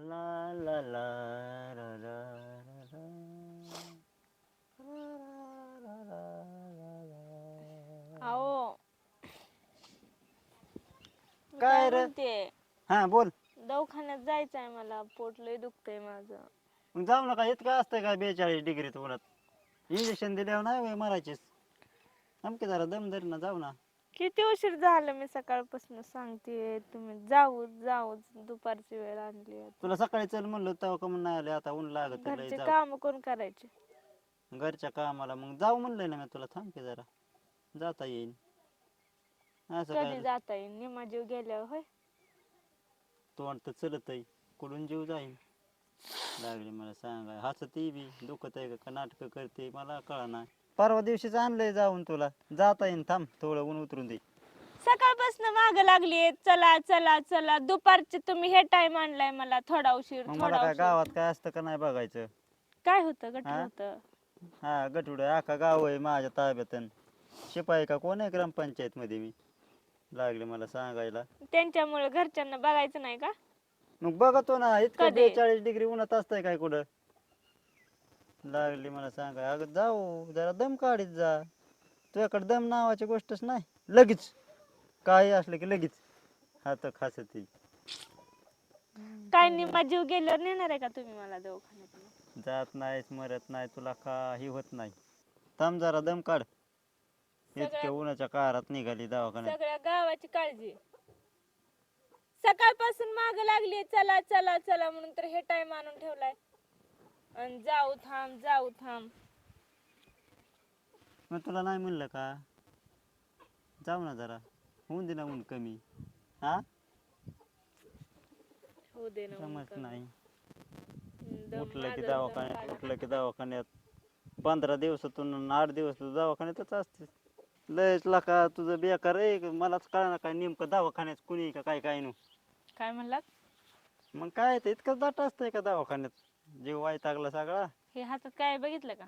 ला ला ला. अहो मी काय रे? म्हणते? हा बोल. दवाखान्यात जायचंय मला. पोट लय दुखतंय माझं. मग जाऊ नका. इतकं असतं का बेचाळीस डिग्रीत उन्हात इंजेक्शन दिल्यावर नाही होय मरायचीच जरा दम धर ना जाऊ ना. किती उशीर झालं मी सकाळपासून सांगते तुम्ही. जाऊ जाऊ दुपारची वेळ आणली. तुला सकाळी चल म्हणलं तेव्हा कमून नाही आले? आता ऊन लागत लय घरचे जाऊ. काम कोण करायचे? घरच्या कामाला मग जाऊ म्हणलंय ना मी तुला. थांब की जरा. जाता येईल असं कधी काय? जाता येईल निमा जीव गेल्यावर होय? तोंड तर चलत आहे. कुठून जीव जाईल लागली मला सांगाय. हसती बी दुखत आहे का? नाटक करते मला कळा नाही परवा दिवशीच आणलंय जाऊन तुला. जाता येईन थांब थोडं ऊन उतरून दे. सकाळपासून माग लागली चला चला चला. दुपारचे तुम्ही हे टाइम आणलाय मला. थोडा उशीर मग मला थोडा काय उशीर. गावात काय असतं का नाही बघायचं? काय होतं? गट हा? होतं. हा गटुड आखा गाव आहे माझ्या ताब्यात अन शिपाई का कोण आहे ग्रामपंचायत मध्ये मी? लागले मला सांगायला. त्यांच्यामुळे घरच्यांना बघायचं नाही का? मग बघतो ना इतकं कधी? बेचाळीस डिग्री उन्हात असतंय काय कुठं? लागली मला सांगाय अगं जाऊ जरा दम काढीत जा. तुझ्याकडे दम नावाची गोष्टच नाही. लगेच. काही असलं की लगेच. हात खासती. काय निमा जीव गेल्यावर नेणार आहे का तुम्ही मला दवाखान्यात जात नाहीस मरत नाही तुला काही होत नाही. थांब जरा दम काढ. इतक्या उन्हाच्या कारात निघाली दवाखान्यात. सगळ्या गावाची काळजी. सकाळपासून माग लागली चला चला चला म्हणून तर हे टाइम आणून ठेवलाय. आणि जाऊ थांब जाऊ थांब. मग तुला नाही म्हणलं का? जाऊ ना जरा. होऊन दे ना ऊन कमी. हा? हो दे ना समज नाही. दम उठलं की माझा दवाखान्यात दम उठलं की दवाखान्यात. पंधरा दिवसातून आठ दिवस दवाखान्यातच असते लयच लाका तुझं बेकार आहे मलाच कळणार काय नेमकं दवाखान्यात कुणी आहे का काय काय नु. काय म्हणलात? मग काय ते इतकं दाट असतंय का दवाखान्यात? जीव वायतागला सगळा. हे हातात काय बघितलं का?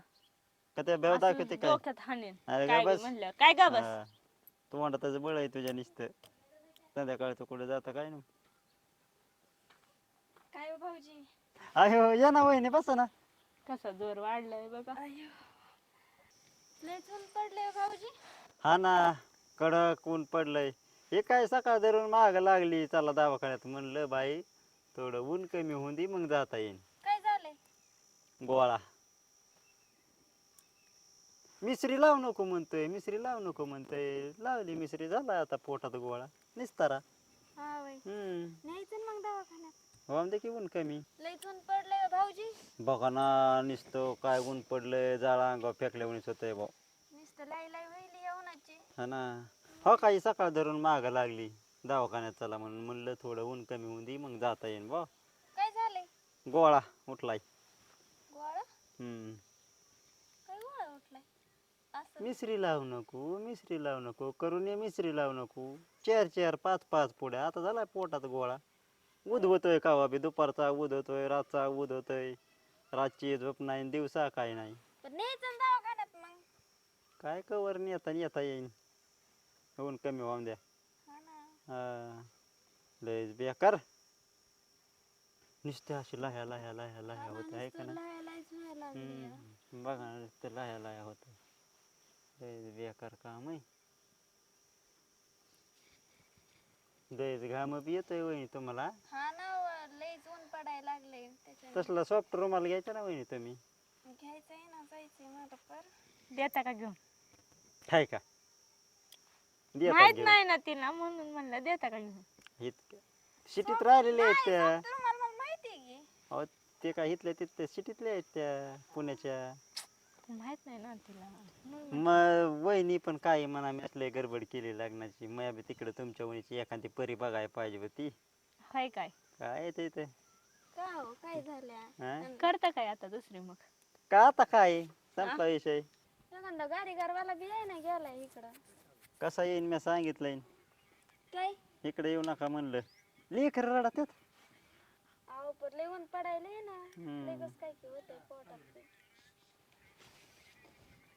का त्या बेव असं दाखवते काय? डोक्यात हाणेन. अरे काय गा ग बस. म्हणलं? काय का बस? हा. तू म्हणत त्याचं बळ आहे तुझ्या नुसतं. संध्याकाळचं कुठे जातं काय नु काय हो भाऊजी? अयो या ना वहिनी बसा ना. कसा जोर वाढलाय बघा. लय ऊन पडले भाऊजी. हा ना कडक ऊन पडलंय. हे काय सकाळ धरून माग लागली चला दवाखान्यात म्हणलं बाई थोडं ऊन कमी होऊन दे मग जाता येईल काय गोळा. मिसरी लावू नको म्हणतोय मिसरी लावू नको म्हणतोय. लावली मिसरी झाला आता पोटात गोळा. निस्तारा. हा वय हम्म. न्यायचं ना मग दवाखान्यात. हो की ऊन कमी. लय ऊन पडलंय भाऊजी. बघा ना निसतो काय ऊन पडलंय जाळा अंगावर फेकल्या उणीस होतंय भाऊ. नुसतं लाई लाई हा ना. हो काही सकाळ धरून माग लागली. दवाखान्यात चला म्हणून म्हणलं थोडं ऊन कमी होऊन दे मग जाता येईन बा काय झालंय? गोळा उठलाय. गोळा हम्म. काय गोळा उठलाय. असं. मिसरी लावू नको मिसरी लावू नको करून ये मिसरी लावू नको. चार चार पाच पाच पुढे. आता झालाय पोटात गोळा. उधवतोय कावा बी दुपारचा उधवतोय रातचा उधवतोय रातची झोप नाही दिवसा काय नाही. पण न्यायचं ना दवाखान्यात मग. काय कवर नेता येता येईन. ऊन कमी व्हावून द्या. हा ना. हा. लयच बेकार. नुसत्या अशी लाह्या लाह्या लाह्या लाह्या होत आहे का ना लाय लायच व्हायला लागली हम्म. बघा ना नुसतं लाह्या लाह्या होत. लयच बेकार काम आहे. लयच घाम बी येतोय वहिनी तुम्हाला. हा ना व, लयच ऊन पडायला लागले त्याच्याने. तसला सॉफ्ट रुमाल घ्यायचा ना वहिनी तुम्ही? घ्यायचंय ना जायचंय मला पर देता का घेऊन? हाय का? देतात माहीत घेऊन. नाही ना तिला म्हणून म्हणलं देता का घेऊन? इतक्या सिटीत राहिलेले आहेत त्या. अहो ते काय इथल्या तिथल्या सिटीतल्या आहेत त्या पुण्याच्या. माहीत नाही ना तिला. म्हणून मग वहिनी पण काय म्हणा मी असले गडबड केली लग्नाची. मग बी तिकडे तुमच्या वहिनीची एखादी परी बघायला पाहिजे होती. हाय काय? काय ते ते का हो? काय झाल्या? हा? करता काय आता दुसरी मग? का आता काय? संपला विषय. एखादा गाडी गारवाला बी आहे ना गेलाय इकडं. कसा येईन मी सांगितलंय. काय? इकडे येऊ नका म्हणलं. लेकर रडत आहेत. अहो पण लय ऊन पडायला आहे ना हम्म. लय कसं काय की होतंय पोटात. ते.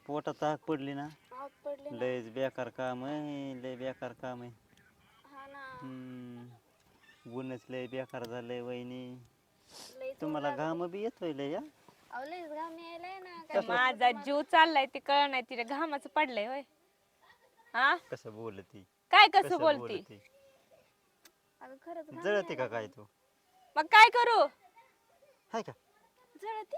पोटात आग पडली ना. आग पडली ना. लयच बेकार काम आहे लय बेकार काम आहे. हा ना. हम्म. ऊनच लय बेकार झालंय वहिनी. तुम्हाला घाम बी येतोय लय या अहो लईच घाम यायलाय ना. काय माझा जीव चाललाय ते कळ नाही तिला घामाचं पडलंय होय. हा? कसं बोलती? काय कसं बोलती? अगं खरंच घाम जळते का काय तू? मग काय करू? हाय का? जळते?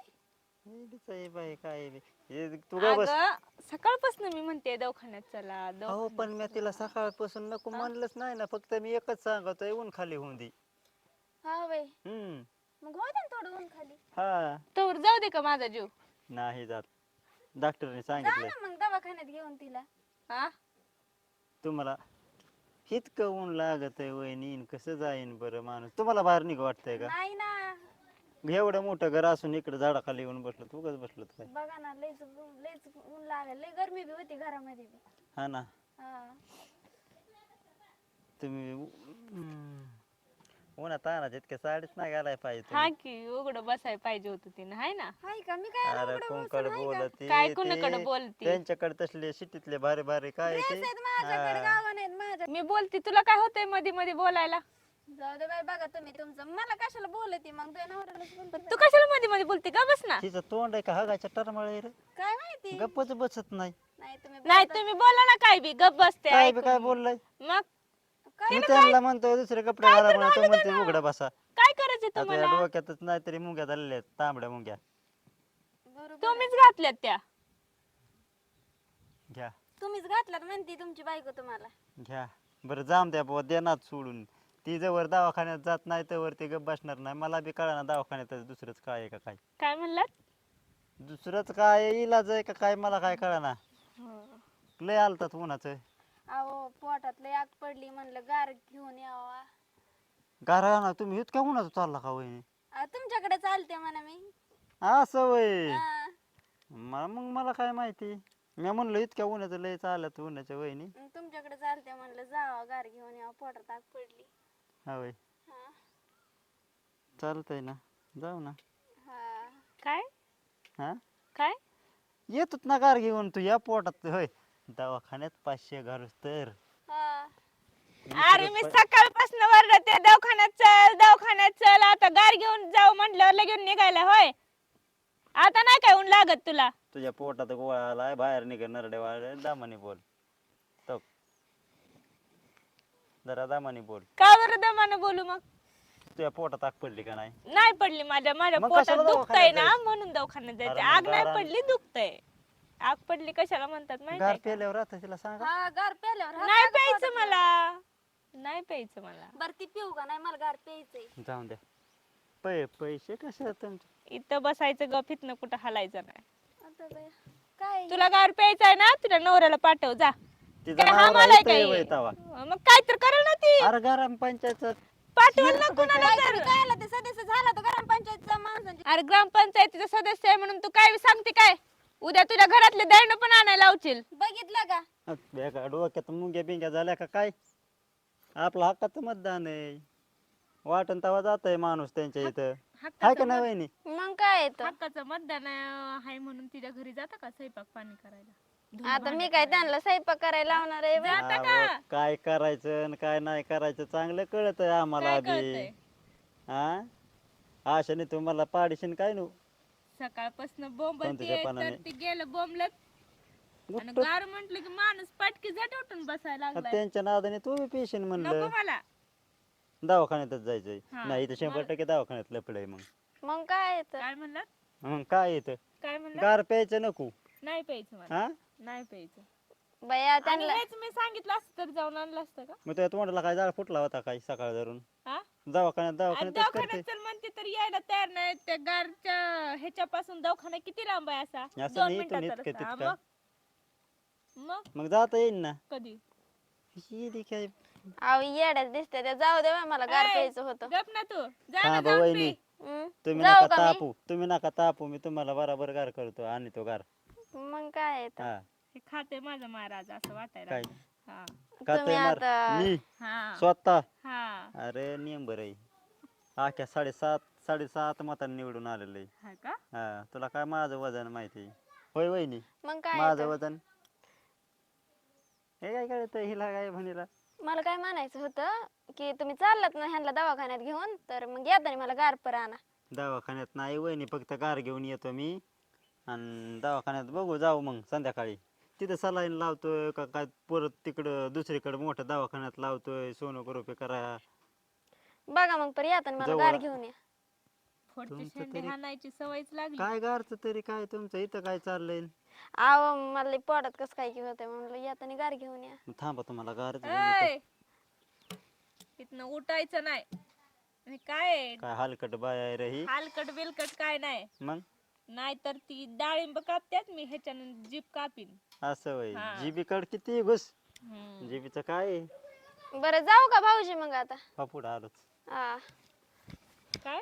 येडीच आहे बाई काय बी. हे तू गा बस. अगं सकाळपासून मी म्हणते दवाखान्यात चला हो दवाखान्यात पण मी तिला सकाळपासून नको म्हणलंच नाही ना फक्त मी एकच सांगतोय ऊन खाली होऊन दे. हा हम्म. मग हो ना थोडं ऊन खाली. हा. तोवर जाऊ दे का माझा जीव? नाही जात. डॉक्टरने जा सांगितलंय. ना मग दवाखान्यात घेऊन तिला. हा तुम्हाला इतकं ऊन लागत आहे वहिनी न कसं जाईन बरं माणूस? तुम्हाला बाहेर निघ वाटतंय का? नाही ना. एवढं मोठं घर असून इकडे झाडाखाली येऊन बसलो तू कसं बसलो काय बघा ना ऊन लागलं. गरमी बी होती घरामध्ये बी. हा ना. हा. तुम्ही हम्म. उन्हात तानात इतक्या साडीच नाही घालाय पाहिजे हा तुम्ही. की उघडं बसायला पाहिजे होतं तिने हाय ना? हाय का? मी काय अरे उघडं कोणकडे बसून हाय का? बोलती? काय कुणाकडे बोलती? त्यांच्याकडे तसले सिटीतले भारी भारी काय ड्रेस ते आहेत माझ्याकडे हा. गावा नाहीत माझ्या मी बोलते तुला काय होतंयमध्ये मध्ये बोलायला? जाऊ दे बाई बघा तुम्ही तुमचं. मला कशाला बोलती? मग तुझ्या नवऱ्यालाच बोलते तू कशाला मध्ये मध्ये बोलते का बस ना. तिचं तोंड आहे का? हगाच्या टरमाळे रे. काय माहिती? गप्पच बसत नाही. नाही तुम्ही नाही बोलता- तुम्ही बोला ना काय बी गप बसते काय बी. बोललाय? मग मी त्यांना म्हणतो दुसरे कपडे घाला म्हणून तो म्हणते उघडा बसा. काय करायचं आता या तुम्हाला? डोक्यातच नाहीतरी मुंग्या झालेल्या आहेत तांबड्या मुंग्या. बरोबर तुम्हीच घातल्यात त्या. घ्या. तुम्हीच घातलात म्हणती तुमची बायको तुम्हाला. घ्या. बरं जाम द्या बाबा देणार सोडून. ती जवळ दवाखान्यात जात नाही तर ते गप बसणार नाही. मला बी कळणार दवाखान्यात दुसरंच काय आहे का काय. काय म्हणलात? दुसरंच काय इलाज आहे का काय मला काय कळना लय आलतात उन्हाचं. अहो पोटात लय आग पडली म्हणलं गार घेऊन यावा. गारा ना तुम्ही? इतक्या उन्हाचं चालला का वहिनी? अहो, तुमच्याकडे चालते म्हणा मी. असं वय हा. म- मग मला काय माहिती? मी म्हणलं इतक्या उन्हाचं लय चालत उन्हाच्या वहिनी. मग तुमच्याकडे चालते म्हणलं जावा गार घेऊन यावा पोटात आग पडली. हा वय. हा. चालतंय ना. जाऊ ना. हा. काय? हा? काय? येतोच ना गार घेऊन तू या पोटात. होय. दवाखान्यात पाचशे घालूस तर. हा. अरे मी सकाळपासून वरडते दवाखान्यात चल दवाखान्यात चल. आता गार घेऊन जाऊ म्हटल्यावर लगेच निघायला होय? आता नाही काय ऊन लागत तुला? तुझ्या पोटात गोळा आलाय बाहेर निघ नरडे वाळे दामाने बोल. तो. जरा दामाने बोल. का बरं दमानं बोलू मग? तुझ्या पोटात आग पडली का नाही? नाही पडली माझ्या माझ्या मग पोटात दुखतंय दवाखान्यात ना जायचं? म्हणून दवाखान्यात जायचं आग नाही गारा- पडली दुखतंय. आग पडली कशाला म्हणतात माहिती गार आहे का? पेल्यावर आता तिला सांगा. हा गार प्याल्यावर हात नाही प्यायचं. मला. नाही प्यायचं मला. बरं ती पिऊ का? नाही मला गार प्यायचंय. जाऊन द्या. पै पैसे कसे आहेत तुमचे? इथं बसायचं गप इथनं कुठं हलायचं नाही. आता बाई, काय? तुला गार प्यायचं आहे ना तुला नवऱ्याला पाठव जा. तिचा काय नवरा इथं काय? येवय तवा. मग काय तर करेल ना ती. अरे गरम पंचायत पाठवल ना कुणाला काय तर. तुम्ही काय आला ते सदस्य झाला तो ग्राम पंचायतचा माणसांची अरे ग्रामपंचायतीचा सदस्य आहे म्हणून तू काय सांगते काय? उद्या तुझ्या घरातले दैन पण आणायला लावशील. बघितलं का? बेका डोक्यात मुंग्या बिंग्या झाल्या का काय? आपलं हक्काचं मतदान आहे. वाटण तवा जात आहे माणूस त्यांच्या इथं. हाय का नाही वहिनी? मग काय येतं हक्काचं मतदान आहे म्हणून तिच्या घरी जाता का स्वयंपाक पाणी करायला? आता मी काय त्यांना स्वयंपाक करायला लावणार आहे बाई. जाता का? अहो, काय करायचं आणि काय नाही करायचं चांगलं कळत आहे आम्हाला काय आधी कळतंय? हा आशाने तुम्हाला पाडीशीन काय नु? सकाळपासून कोणत्या तर? ती गेलं बोंबलत. आणि गार म्हंटल की माणूस पटकी झट उठून बसायला लागलाय. त्यांच्या नादाने तू बी पेशीन नको म्हणलं मला. दवाखान्यातच जायचंय. हा, नाही तर शंभर टक्के दवाखान्यात लपडय मग. मग काय येतं? काय म्हणलं? मग काय येतं? काय म्हणलं? गार प्यायचं नको. नाही प्यायचं मला. हा? नाही प्यायचं. बया आणि त्यांना हेच मी सांगितलं असतं तर जाऊन आणलं असतं का? मग तुझ्या तोंडाला काय जाळ फुटला होता काय सकाळ धरून? हा? दवाखान्यात आणि दवाखान्यातच करते? दवाखान्यात चल म्हणते तर यायला तयार नाही त्या गारच्या ह्याच्यापासून दवाखाना किती लांब आहे असा? असं दोन नाही इथून मिनिटाचा इतकं रस्ता. हा, तितकं. मग? मग? मग जाता येईल ना. कधी? ही अहो येड्याच दिसते त्या. जाऊ दे बाई, मला गार ऐ, प्यायचं होतं. गप ना तू. जा हा ना बा जाऊन वहिनी पी. हम्म. तुम्ही जाऊ नका का मी? तापू. तुम्ही नका तापू. मी तुम्हाला बराबर गार करतो. आणि तो गार. मग काय येतं हा. हे खाते माझा महाराज असं वाटायला काय? लागलं. हा. का तुम्ही ते मार. आता मी? हा. स्वतः? हा. अरे नियम बरं आहे. आख्या साडेसात साडेसात मतांनी निवडून आलेलं आहे हा का? हा. तुला काय माझं वजन माहिती आहे? होय वहिनी? मग काय माझं? वजन? हे काय कळत हिला काय म्हणीला? मला काय म्हणायचं होतं की तुम्ही चाललात ना ह्यांना दवाखान्यात घेऊन तर मग येताना मला गार पर आणा दवाखान्यात नाही वहिनी फक्त कार घेऊन येतो मी. आणि दवाखान्यात बघू जाऊ मग संध्याकाळी. तिथं सलाईन लावतोय का काय परत तिकडं दुसरीकडे मोठ्या दवाखान्यात लावतोय सोनोग्राफी करा बघा मग पर येताना मला जवळ- गाडी घेऊन या. फोडचे तुमचं शेंडे तरी- हाणायची सवयच लागली. काय गारचं तरी काय तुमचं इथं काय चाललंय? आव मला लई पोटात कसं काय की होतंय म्हणलं येताना गाडी घेऊन या. थांबा तुम्हाला गारच ऐ! इथनं उठायचं नाही. आणि काय? आहे? काय हलकट बाय आहे रे ही. हालकट बिलकट काय नाही. मग? नाहीतर ती डाळिंब कापत्यात मी ह्याच्यानं जीप कापीन. असं वय हा. जीबी कड किती घुस? हम्म. जीबीचं काय आहे? बरं जाऊ का भाऊजी मग आता? पापूड आलोच. हा. काय?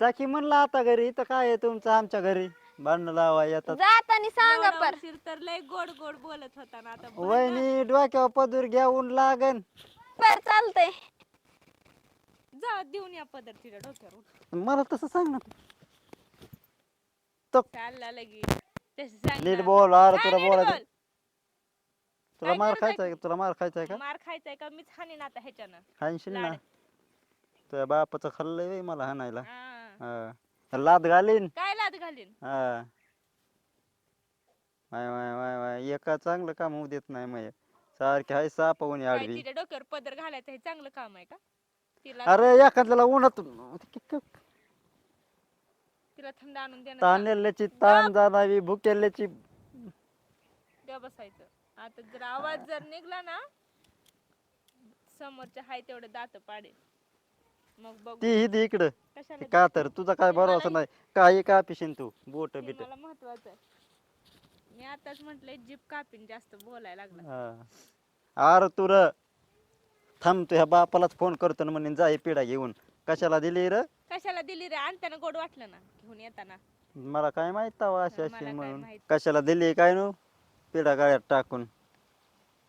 जा की म्हणलं आता घरी इथं काय आहे तुमचं आमच्या घरी? भांडण लावा येतात. जातानी सांगा पर. उशीर तर लय गोड गोड बोलत होता ना आता. वहिनी डोक्यावर पदूर घेऊन लागन. पर चालतंय. जा देऊन या पदर तिला डोक्यावर. मला तसं सांग ना तो. चालला लगी तसं सांग नीट ना. बोल अरे काय तुला नीट बोलायचं बोल? तुला काय मार गरज खायचा आहे? का? तुला मार खायचा आहे का मार खायचाय का मीच हाणीन आता ह्याच्यानं खाईनशील ना लाड. तुझ्या बापाचं खाल्लंय व्हय मला हाणायला हा. हा. लाद घालीन काय लाद घालीन हा वाय वाय वाय वाय एका चांगलं काम होऊ देत नाही मग सारखे हाय सापवून काय आडवी तिच्या डोक्यावर पदर घालायचं हे चांगलं काम आहे का तिला अरे एखाद्याला उन्हात तिला थंड आणून देणं ताणलेल्याची ताण जाणावी भुकेल्याची. द्या बसायचं. आता जर आवाज जर निघला ना समोरच्या हाय तेवढे दात पाडेल. मग बघू. ती ही ती इकडं. कशाला ती का तर तुझा काय भरोसा नाही? काही का पिशीन तू? बोट ते बिट. मला महत्वाचं आहे. मी आताच म्हंटलय जीप कापीन जास्त बोलायला लागला. हा. अरे तू र थांब तू ह्या बापालाच फोन करतो ना म्हणून जा ही पिढा घेऊन. कशाला दिली र? कशाला दिली रे? आणताना गोड वाटलं ना घेऊन येताना. मला काय माहीत तवा अशी मला अशी काय म्हणून. माहीत. कशाला दिली काय नो? पिढा गाड्यात टाकून.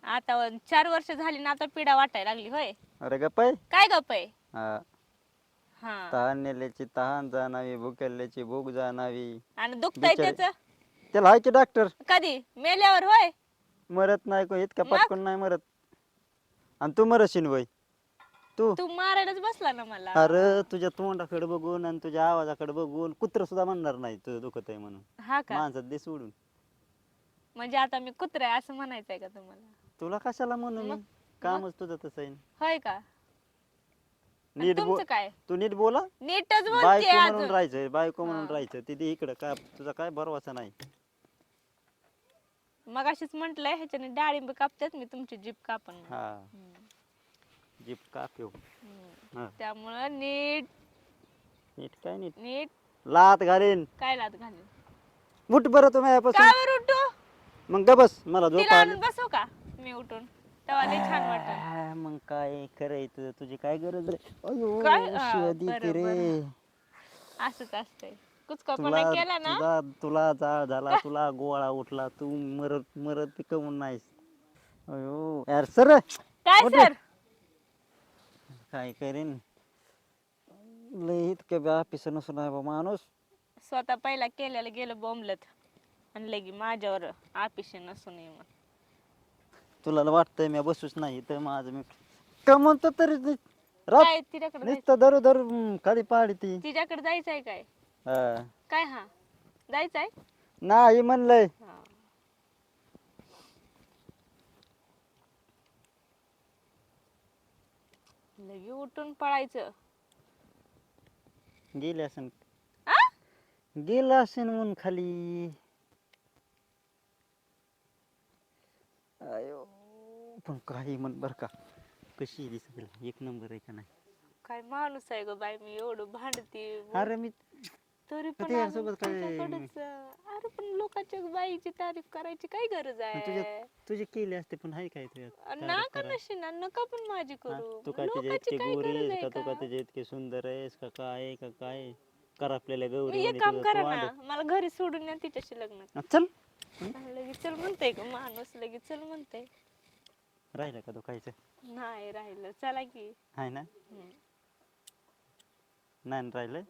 आता व- चार वर्ष झाली ना आता पिढा वाटायला लागली होय. अरे गप्पाय. काय गप आहे हा. हा. तहान नेल्याची तहान जाणावी भुकेल्याची भूक जाणावी. आणि दुखतंय बिचारी- त्याच? त्याला हाय की डॉक्टर कधी? मेल्यावर होय. मरत नाही कोण इतका मग? पटकन नाही मरत. आणि तू मरशील वय. तू. तू मारायलाच बसला ना मला. अरे तुझ्या तोंडाकडे बघून आणि तुझ्या आवाजाकडे बघून कुत्र सुद्धा म्हणणार नाही तुझं दुखत आहे म्हणून. हा का? माणसात दे सोडून. म्हणजे आता मी कुत्रा आहे असं म्हणायचंय का तुम्हाला? तुला कशाला म्हणू मी? मग? कामच तुझं तसं आहे. होय का? आणि नीट बोल तुमचं काय? तू नीट बोला. नीटच बोलते बायको म्हणून अजून. राहायचं बायको म्हणून हा. राहायचं तिथे इकडं काय तुझा काय भरवसा नाही. मग अशीच म्हंटलय ह्याच्याने डाळिंब कापतात मी तुमची जीप कापन हा. हम्म. जीप हम्म. हा. त्यामुळं नीट. नीट काय नीट? नीट. लात घालीन. काय लात घालून? उठ बरं तुम्ही काय यापासून बरं उठू? मग ग बस मला झोप तिला आली. आणून बसव का? मी उठून. तेव्हा लई छान वाटत आ, मग काय करायचं तुझी काय गरज रे अयो काय? बरं, रे. असंच असतंय. कुचकापणा तुला केला ना? तुला तुला जाळ झाला तुला गोळा उठला तू मरत मरत पिकवून नाहीस. अयो यार सर! काय उठ. सर? काय करीन? लय इतकं बी ऑफिस नसून आहे बा माणूस. स्वतः पहिला केलेलं गेलं बोंबलत. आणि लगी माझ्यावर आपिशे नसून ये मग तुला वाटतंय मी बसूच नाही तर माझं मी कमवतो तरी नाही. रात काय तिच्याकडे जायचं? नुसतं धरू धरू हम्म, खाली पाडी ती तिच्याकडे जायचंय काय? हा. काय हा? जायचंय? नाही म्हणलंय. हा. लगी उठून पळायचं. गेले असेल आ? गेलं असेल म्हणून खाली. अयो पण काही म्हण बर का कशी दिसत एक नंबर आहे का नाही? काय माणूस आहे ग बाई मी एवढं भांडते. अरे मी तरी पण ते अजून यासोबत काय- तुझ्याकडेच, अरे पण लोकांच्या बाईची तारीफ करायची काय गरज आहे तुझ्या तुझे केले असते पण हाय काय तुझ्यात तारीफ नाका करायला? नशी ना नका पण माझी हा? करू. तू काय तुझे लोकांची इतके काय गोरी गरज आहेस आहे का? तू का? का? तुझे इतके सुंदर आहेस का? काय का? काय कर आपल्याला गौरी एक म्हणे काम तुझं करा ना. मला घरी सोडून या तिच्याशी लग्न हा, चल. लगेच चल म्हणते का माणूस लगेच चल म्हणते राहिलं का तो खायचं नाही राहिलं चला की. आहे ना? हम्म. नाही ना राहिलं?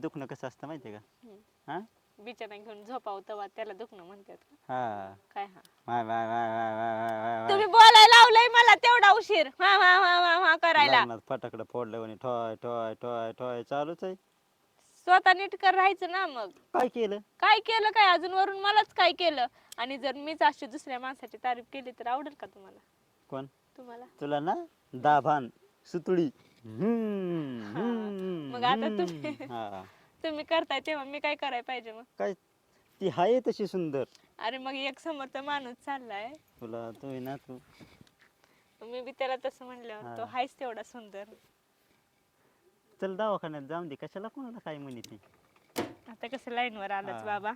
दुखणं कसं असतं माहितीये का? हम्म. हा? बिचारा घेऊन झोपावं तेव्हा त्याला दुखणं म्हणतात हा. काय हा? वाय वाय वाय वाय वाय वाय वाय वाय. तुम्ही बोलायला लावलंय मला तेवढा उशीर. हा हा हा हा हा करायला. लग्नात फटाकडे फोडलं म्हणे ठोय ठोय ठोय ठोय चालूच आहे. स्वतः नीट कर राहायचं ना मग. काय केलं? काय केलं काय? अजून वरून मलाच काय केलं? आणि जर मीच अशी दुसऱ्या माणसाची तारीफ केली तर आवडेल का तुम्हाला? कोण? तुम्हाला? तुला ना दाभान सुतुळी हम्म. हम्म, मग आता हम्म. तुम्ही- हा. तुम्ही करताय तेव्हा मी काय करायला पाहिजे मग? काय ती हाय तशी सुंदर. अरे मग एक समोरचा माणूस चाललाय. तुला तू आहे ना तू मी बी त्याला तसं म्हणल्यावर तो हा. हायच तेवढा सुंदर. चल दवाखान्यात जाऊन दे कशाला कोणाला काय म्हणे ती? आता कसं लाईन वर आलाच हा. बाबा.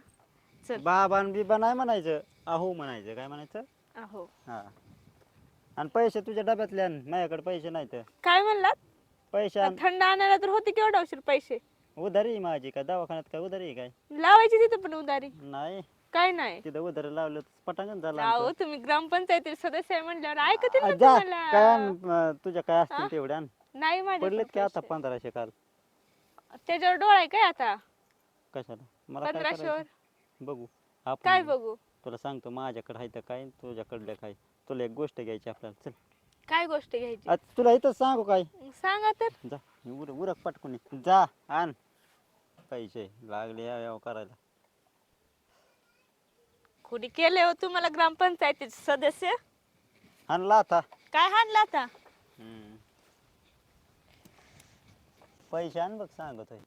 चल. बाबान बिबा नाही म्हणायचं अहो म्हणायचं काय म्हणायचं? अहो. हा. आणि पैसे तुझ्या डब्यातले आण माझ्याकडे पैसे नाही तर काय म्हणलात? पैसे आण थंड आणायला तर होते केवढा उशीर पैसे? उधारी आहे माझी काय दवाखान्यात काय उधारी आहे काय? लावायची तिथं पण उधारी. नाही. काय नाही? तिथं उधारी लावलं तर पटांगण झालं आमचं. तुम्ही ग्रामपंचायतीचे सदस्य आहे म्हणल्यावर ऐकतील आ, ना जा काय आण, तुम्हाला अं, तुझ्या काय? असतील तेवढ्या आण. नाही पडलेत की आता माझ्या पंधराशे काल? त्याच्यावर डोळा आहे काय आता? कशाला? मला काय पंधराशेवर? करायचं? बघू. आपण काय बघू. बघू तुला सांगतो माझ्याकडे आहे तर काय तुझ्याकडलं काय? तुला एक गोष्ट घ्यायची आपल्याला. चल. काय गोष्ट घ्यायची? तुला इथं सांगू काय? सांगा तर. जा उर उरक पटकून ये. जा आण. पैसे लागले या याव करायला कुणी केले हो तुम्हाला ग्रामपंचायतीचे सदस्य? आणला आता. काय हाणलं आता? हम्म. पैसे आण बघ सांगतोय.